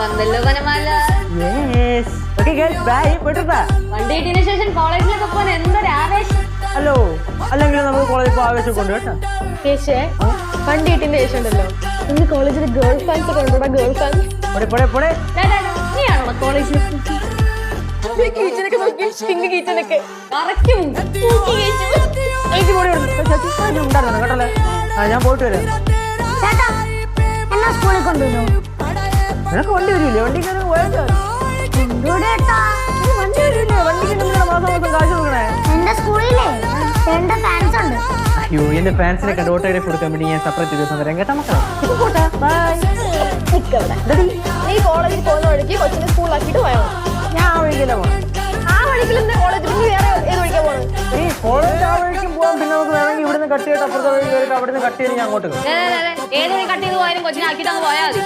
വന്നല്ലോ Vanamala okay guys bye പോയിട്ടാ വണ്ടി കിട്ടിയതിനു ശേഷം കോളേജിലൊക്കെ പോകാൻ എന്തൊരു ആവേശം? ഹലോ. അല്ലെങ്കിൽ നമുക്ക് കോളേജിൽ ആവേശം കൊണ്ട് കേട്ടോ. കേശേ വണ്ടി ശേഷം ഉണ്ടല്ലോ. ഇന്ന് കോളേജിൽ ഗേൾ ഫാൻസ് കൊണ്ടുകൂടാ ഗേൾ ഫാൻസ് പോടെ പോടെ പോടെ. നീയാണോ കോളേജിൽ കീച്ചനൊക്കെ നോക്കി. പിങ്ക് കീച്ചനൊക്കെ. കറക്റ്റ് എനിക്ക് പോടി ഉണ്ടായിരുന്നു കേട്ടല്ലേ? ഞാൻ പോയിട്ട് വരാം. ചേട്ടാ എന്നാ സ്കൂളിൽ കൊണ്ടുവന്നു? നിനക്ക് വണ്ടി വരില്ലേ? വണ്ടി കയറി ചേട്ടാ വണ്ടി വരില്ലേ? വണ്ടിക്ക് നിങ്ങളുടെ മാസം മാസം കാശ് കൊടുക്കണേ. എന്റെ സ്കൂളിലേ രണ്ട് ഫാൻസ് ഉണ്ട്. അയ്യോ എന്റെ ഫാൻസിനെ കണ്ട് ഓട്ടോ കൊടുക്കാൻ വേണ്ടി ഞാൻ സെപ്പറേറ്റ് ദിവസം വരാം കേട്ടോ മക്കളെ? നീ കോളേജിൽ പോകുന്ന വഴിക്ക് കൊച്ചിനെ സ്കൂളിലാക്കിയിട്ട് പോയോ ഞാൻ ആ വഴിക്കല്ലേ പോകണം ആ വഴിക്കിൽ കോളേജിൽ നീ വേറെ ഏത് വഴിക്കാ പോകുന്നത് ഈ കോളേജ് ആ വഴിക്കും പോകാം പിന്നെ നമുക്ക് വേണമെങ്കിൽ ഇവിടുന്ന് കട്ട് ചെയ്തിട്ട് അപ്പുറത്തെ വഴി കയറിയിട്ട് അവിടുന്ന് കട്ട് ചെയ്ത് ഞാൻ അങ്ങോട്ട് പോകും ഏത് വഴി കട്ട് ചെയ്ത് പോയാലും കൊച്ചിനെ ആക്കിയിട്ട് അങ്ങ് പോയാൽ മതി.